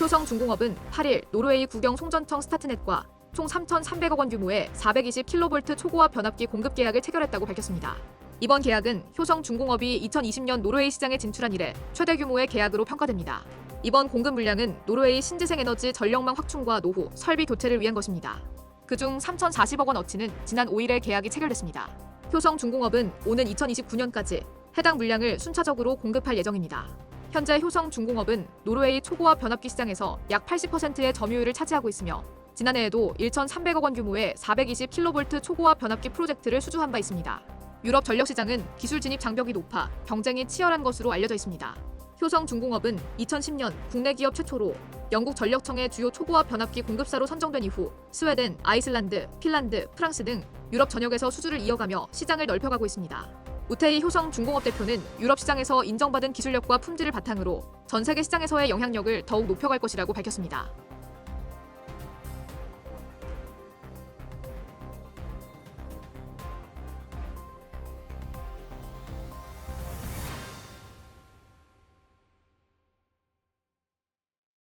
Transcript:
효성 중공업은 8일 노르웨이 국영 송전청 스타트넷과 총 3,300억 원 규모의 420kV 초고압 변압기 공급 계약을 체결했다고 밝혔습니다. 이번 계약은 효성 중공업이 2020년 노르웨이 시장에 진출한 이래 최대 규모의 계약으로 평가됩니다. 이번 공급 물량은 노르웨이 신재생 에너지 전력망 확충과 노후, 설비 교체를 위한 것입니다. 그중 3,040억 원 어치는 지난 5일에 계약이 체결됐습니다. 효성 중공업은 오는 2029년까지 해당 물량을 순차적으로 공급할 예정입니다. 현재 효성 중공업은 노르웨이 초고압 변압기 시장에서 약 80%의 점유율을 차지하고 있으며 지난해에도 1,300억 원 규모의 420kV 초고압 변압기 프로젝트를 수주한 바 있습니다. 유럽 전력 시장은 기술 진입 장벽이 높아 경쟁이 치열한 것으로 알려져 있습니다. 효성 중공업은 2010년 국내 기업 최초로 영국 전력청의 주요 초고압 변압기 공급사로 선정된 이후 스웨덴, 아이슬란드, 핀란드, 프랑스 등 유럽 전역에서 수주를 이어가며 시장을 넓혀가고 있습니다. 우태희 효성 중공업 대표는 유럽 시장에서 인정받은 기술력과 품질을 바탕으로 전 세계 시장에서의 영향력을 더욱 높여갈 것이라고 밝혔습니다.